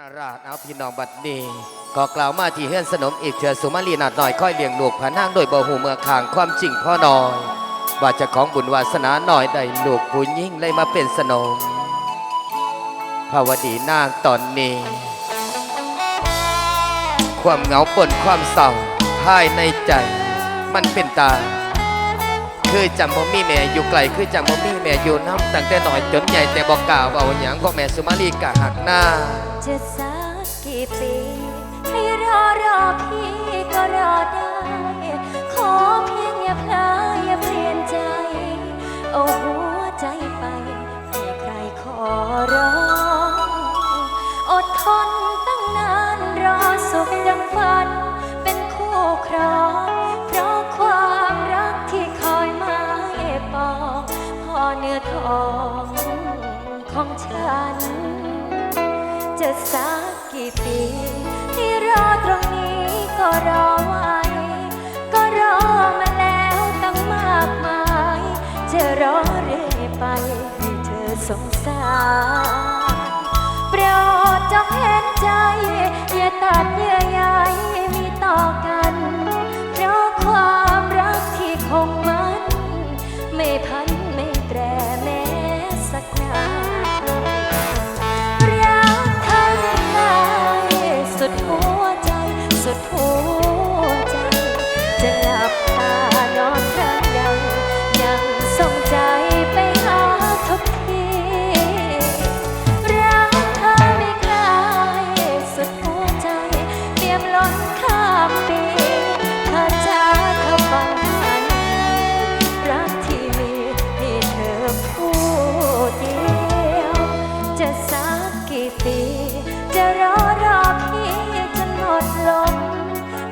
นาราชเอาพี่น้องบัดนี้ก็กล่าวมาที่เฮือนสนมอีกเถือสุมาลีนาดน้อยค่อยเลี้ยงลูกพานางโดยบ่หูเมืองขางความจริงพ่อน้อย ว่าจะของบุญวาสนาหน่อยได้ลูกผู้ยิ่งเลยมาเป็นสนมภาวดีนางตอนนี้ ความเหงาปนความเศร้าภายในใจ มันเป็นตา คือจำบ่มีแม่อยู่ไกลคือจำบ่มีแม่อยู่น้ำตั้งแต่หน้อยจนใหญ่แต่บอกกล่าวเอาหยังเพราะแม่สุมาลีกะหักหน้า จะสักกี่ปี ให้รอรอพี่ก็รอได้ ขอเพียงอย่าพลาอย่าเปลี่ยนใจ เอาหัวใจไปให้ใครขอร้อง อดทนตั้งนานรอสุขดังฝัน เป็นคู่ครอง เพราะความรักที่คอยมายปองพ่อเนื้อทองของฉัน จะสักกี่ปี ที่รอตรงนี้ก็รอไว้ ก็รอมาแล้วตั้งมากมาย จะรอเรื่อยไปให้เธอสงสารโปรดจงเห็นใจ อย่าตัดเย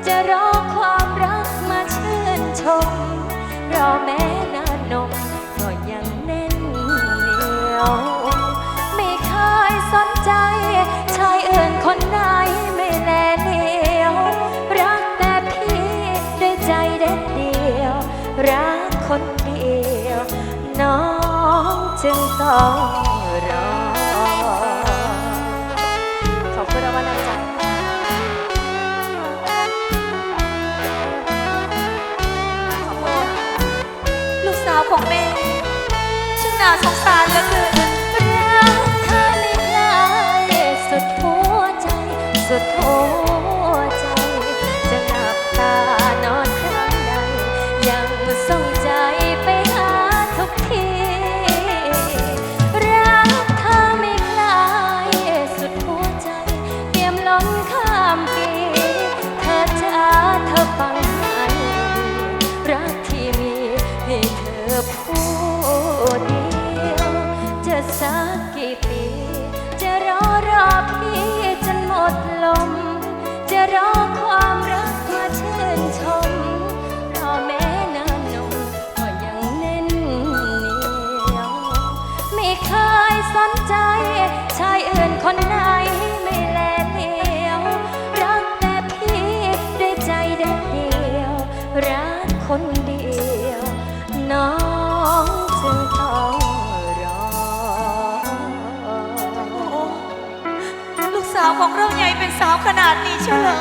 จะรอความรักมาชื่นชม รอแม้นานมก็ยังแน่นเหนียว ไม่เคยสนใจ ชายอื่นคนไหนไม่แลเหลียว รักแต่พี่ด้วยใจเด็ดเดียว รักคนเดียว น้องจึงต้องรอ สงสารเหลือเกินรักเธอไม่คลายสุดหัวใจ สุดหัวใจ จะหลับตานอนครั้งใดยังส่งใจไปหาทุกที รักเธอไม่คลายสุดหัวใจ เตรียมล้นข้ามปี เธอจะเธอฟังให้รักที่มีให้เธอผู้เยวน้องจึงต้องรอ ลูกสาวของเราใหญ่เป็นสาวขนาดนี้เชียวเหรอ